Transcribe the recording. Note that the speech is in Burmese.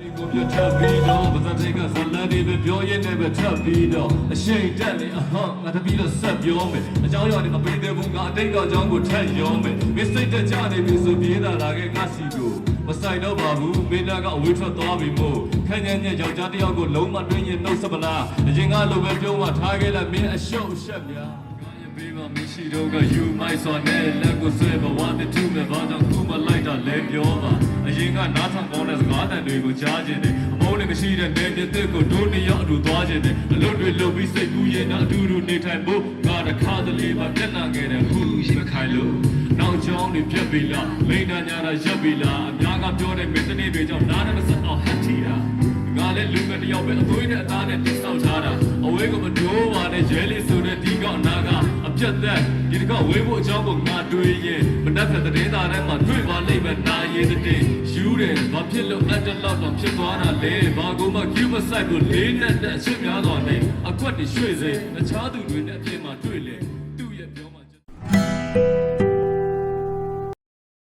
ဒီကိုပြထပ်ပြီးတော့ဗဇတ်တွေကဇလန်တွေပဲပြောရင်းနဲ့ပဲထပ်ပြီးတော့အရှိန်တက်နေအဟောငါတပီးတော့ဆက်ပြောမယ်အကြောင်းရောနေမပေးသေးဘူးငါအတိတ်ကအကြောင်းကိုထပ်ရောမယ်မစ်စိတ်တက်ကြနေပြီဆိုပြေးတာလာခဲ့ငါစီကိုမဆိုင်တော့ပါဘူးမင်းသားကအဝေးထွက်သွားပြီမို့ခက်ညံ့ညံ့ယောက်ျားတစ်ယောက်ကိုလုံးမတွင်းရင်နှုတ်ဆက်ပလားအရင်ကလိုပဲပြောမှထားခဲ့လိုက်မင်းအရှုပ်အရှက်များဘေးမှာမရှိတော့က you might so နဲ့လက်ကိုဆွဲပါဝါတဲ့သူမဲ့ဘာကြောင့်ခုမလိုက်တာလဲပြောပါအ ရင်ကနားထောင်ကောင်းတဲ့စကားတန်တွေကိုကြားခြင်းတယ်အမုန်းနဲ့မရှိတဲ့နေပြတဲ့ကိုဒုနှစ်ယောက်အတူသွားခြင်းတယ်အလုပ်တွေလုပ်ပြီးစိတ်ကူးရင်တော့အတူတူနေထိုင်ဖို့ငါတစ်ခါတလေမှပြက်လာခဲ့တယ်ခုရှိမခိုင်လို့နောက်ချောင်းတွေပြက်ပြီလားလိမ့်နာညာတာရပ်ပြီလားအများကပြောတဲ့မင်းတနေ့တွေကြောင့်နားနဲ့မစအောင်ဟတ်ထီတာငါလည်းလူငယ်တစ်ယောက်ပဲအသွေးနဲ့အသားနဲ့တိဆောက်ထားတာအဝေးကမဒိုးပါနဲ့ရဲလေးဆိုတဲ့ဒီကောင်နာ ကအပြတ်သက်ဒီတစ်ခေါက်ဝေးဖို့အကြောင်းကိုငါတွေးရင်မနှက်ဖက်တဲ့သားထဲမှာတွေ့ပါလိမ့်မယ်နာရည်တဲ့ယူတယ်ဘာဖြစ်လို့အတလောက်တော့ဖြစ်သွားတာလဲဘာကူမှ cube site ကိုလေးနဲ့တဲ့အချက်များသွားတယ်အကွက်တွေရွှေ့စေတခြားသူတွေနဲ့အပြင်မှာတွေ့လေ